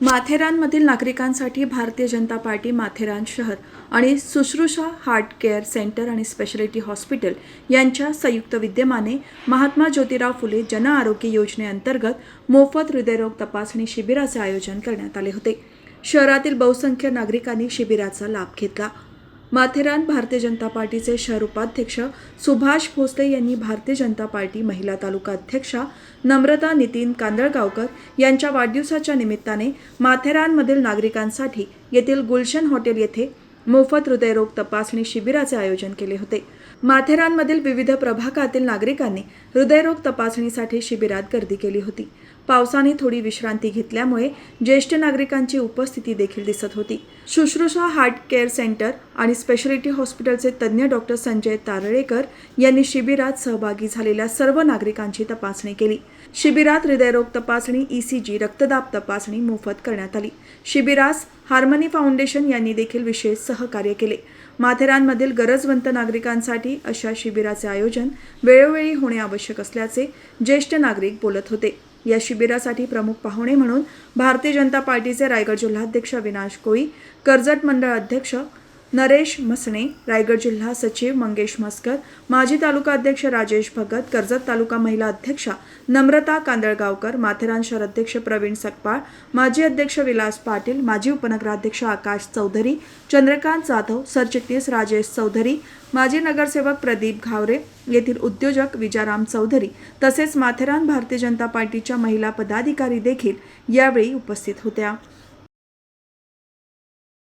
माथेरानमधील नागरिकांसाठी भारतीय जनता पार्टी माथेरान शहर आणि शुश्रूषा हार्ट केअर सेंटर आणि स्पेशालिटी हॉस्पिटल यांच्या संयुक्त विद्यमाने महात्मा ज्योतिराव फुले जन आरोग्य योजनेअंतर्गत मोफत हृदयरोग तपासणी शिबिराचे आयोजन करण्यात आले होते. शहरातील बहुसंख्य नागरिकांनी शिबिराचा लाभ घेतला. माथेरान भारतीय जनता पार्टीचे शहर उपाध्यक्ष सुभाष भोसले यांनी भारतीय जनता पार्टी महिला तालुका अध्यक्षा नम्रता नितीन कांदळगावकर यांच्या वाढदिवसाच्या निमित्ताने माथेरानमधील नागरिकांसाठी येथील गुलशन हॉटेल येथे मोफत हृदयरोग तपासणी शिबिराचे आयोजन केले होते. माथेरानमधील विविध प्रभागातील नागरिकांनी हृदयरोग तपासणीसाठी शिबिरात गर्दी केली होती. पावसाने थोडी विश्रांती घेतल्यामुळे ज्येष्ठ नागरिकांची उपस्थिती देखील दिसत होती. शुश्रूषा हार्ट केअर सेंटर आणि स्पेशालिटी हॉस्पिटलचे तज्ज्ञ डॉक्टर संजय तारळेकर यांनी शिबिरात सहभागी झालेल्या सर्व नागरिकांची तपासणी केली. शिबिरात हृदयरोग तपासणी ईसीजी रक्तदाब तपासणी मोफत करण्यात आली. शिबिरास हार्मनी फाउंडेशन यांनी देखील विशेष सहकार्य केले. माथेरानमधील गरजवंत नागरिकांसाठी अशा शिबिराचे आयोजन वेळोवेळी होणे आवश्यक असल्याचे ज्येष्ठ नागरिक बोलत होते. या शिबिरासाठी प्रमुख पाहुणे म्हणून भारतीय जनता पार्टीचे रायगड जिल्हाध्यक्ष अविनाश कोळी कर्जत मंडळ अध्यक्ष नरेश मसणे रायगड जिल्हा सचिव मंगेश मस्कर माजी तालुका अध्यक्ष राजेश भगत कर्जत तालुका महिला अध्यक्षा नम्रता कांदळगावकर माथेरान शहर अध्यक्ष प्रवीण सकपाळ माजी अध्यक्ष विलास पाटील माजी उपनगराध्यक्ष आकाश चौधरी चंद्रकांत जाधव सरचिटणीस राजेश चौधरी माजी नगरसेवक प्रदीप घावरे येथील उद्योजक विजाराम चौधरी तसेच माथेरान भारतीय जनता पार्टीच्या महिला पदाधिकारी देखील यावेळी उपस्थित होत्या.